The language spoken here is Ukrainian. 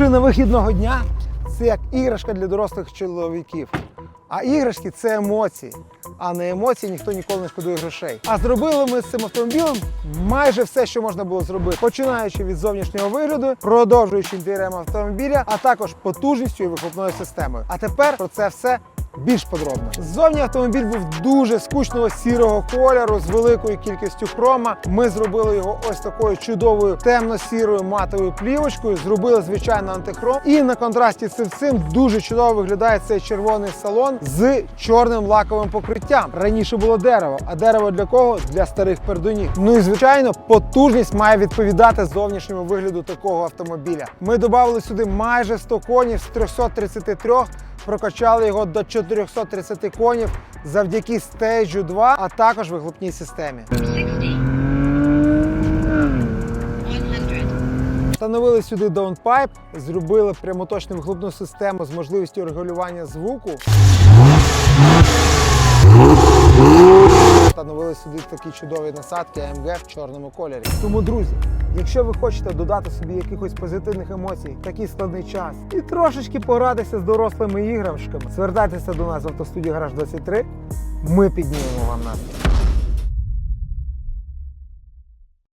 Машина вихідного дня це як іграшка для дорослих чоловіків. А іграшки це емоції. А на емоції ніхто ніколи не шкодує грошей. А зробили ми з цим автомобілем майже все, що можна було зробити, починаючи від зовнішнього вигляду, продовжуючи інтер'єром автомобіля, а також потужністю і вихлопною системою. А тепер про це все більш подробно. Ззовні автомобіль був дуже скучного сірого кольору з великою кількістю хрома. Ми зробили його ось такою чудовою темно-сірою матовою плівочкою. Зробили звичайно антихром. І на контрасті з цим дуже чудово виглядає цей червоний салон з чорним лаковим покриттям. Раніше було дерево, а дерево для кого? Для старих пердунів. Ну і звичайно, потужність має відповідати зовнішньому вигляду такого автомобіля. Ми додали сюди майже 100 конів з 333 прокачали його до 430 конів завдяки стейджу 2, а також вихлопній системі. 60, Встановили сюди даунпайп, зробили прямоточну вихлопну систему з можливістю регулювання звуку. Встановили сюди такі чудові насадки AMG в чорному кольорі. Тому, друзі, якщо ви хочете додати собі якихось позитивних емоцій в такий складний час і трошечки погратися з дорослими іграшками, звертайтеся до нас в автостудії Гараж 23. Ми піднімемо вам настрій.